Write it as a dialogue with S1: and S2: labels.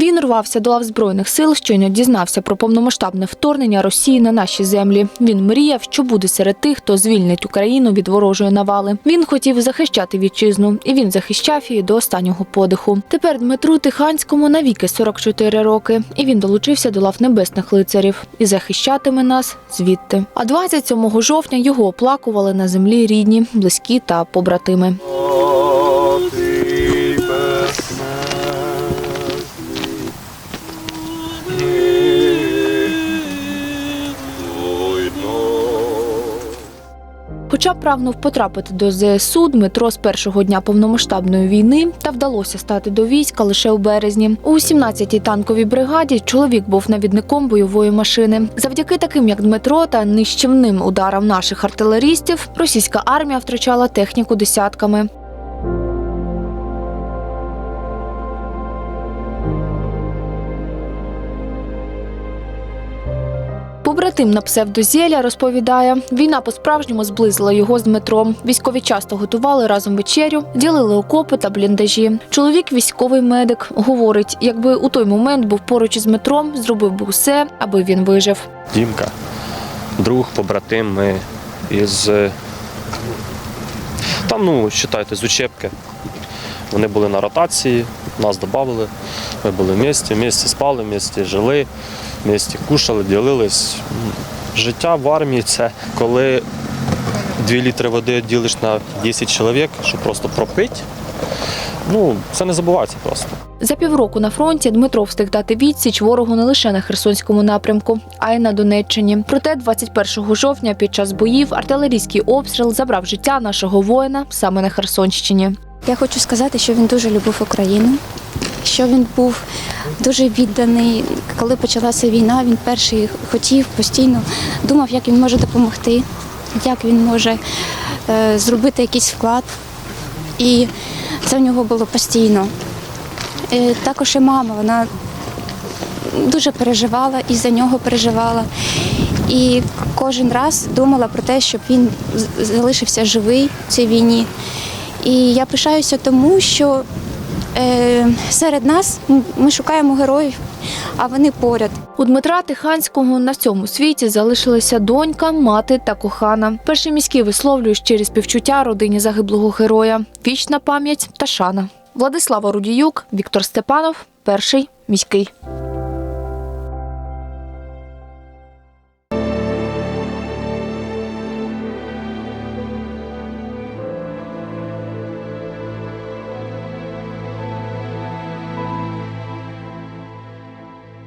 S1: Він рвався до лав збройних сил, щойно дізнався про повномасштабне вторгнення Росії на наші землі. Він мріяв, що буде серед тих, хто звільнить Україну від ворожої навали. Він хотів захищати вітчизну, і він захищав її до останнього подиху. Тепер Дмитру Тиханському навіки 44 роки, і він долучився до лав небесних лицарів і захищатиме нас звідти. А 27 жовтня його оплакували на землі рідні, близькі та побратими. Хоча прагнув потрапити до ЗСУ, Дмитро з першого дня повномасштабної війни та вдалося стати до війська лише у березні. У 17-й танковій бригаді чоловік був навідником бойової машини. Завдяки таким, як Дмитро, та нищівним ударам наших артилерістів, російська армія втрачала техніку десятками. Побратим на псевдозєля розповідає, війна по-справжньому зблизила його з Дмитром. Військові часто готували разом вечерю, ділили окопи та бліндажі. Чоловік, військовий медик, говорить, якби у той момент був поруч із Дмитром, зробив би усе, аби він вижив.
S2: Дімка, друг, побратим, ми із. Там, ну, вважайте, з учебки. Вони були на ротації, нас додали. Ми були в місті, в місті спали, в місті жили, в місті кушали, ділились. Життя в армії це коли 2 літри води ділиш на 10 чоловік, щоб просто пропити. Ну, це не забувається просто.
S1: За півроку на фронті Дмитро встиг дати відсіч ворогу не лише на Херсонському напрямку, а й на Донеччині. Проте 21 жовтня під час боїв артилерійський обстріл забрав життя нашого воїна саме на Херсонщині.
S3: Я хочу сказати, що він дуже любив Україну, що він був дуже відданий. Коли почалася війна, він перший хотів постійно думав, як він може допомогти, як він може е, зробити якийсь вклад. І це в нього було постійно. Е, також і мама, вона дуже переживала і за нього переживала. І кожен раз думала про те, щоб він залишився живий в цій війні. І я пишаюся тому, що е, серед нас ми шукаємо героїв, а вони поряд.
S1: У Дмитра Тиханського на всьому світі залишилися донька, мати та кохана. Перший міський висловлює щирі співчуття родині загиблого героя, вічна пам'ять та шана. Владислава Рудіюк, Віктор Степанов, перший міський.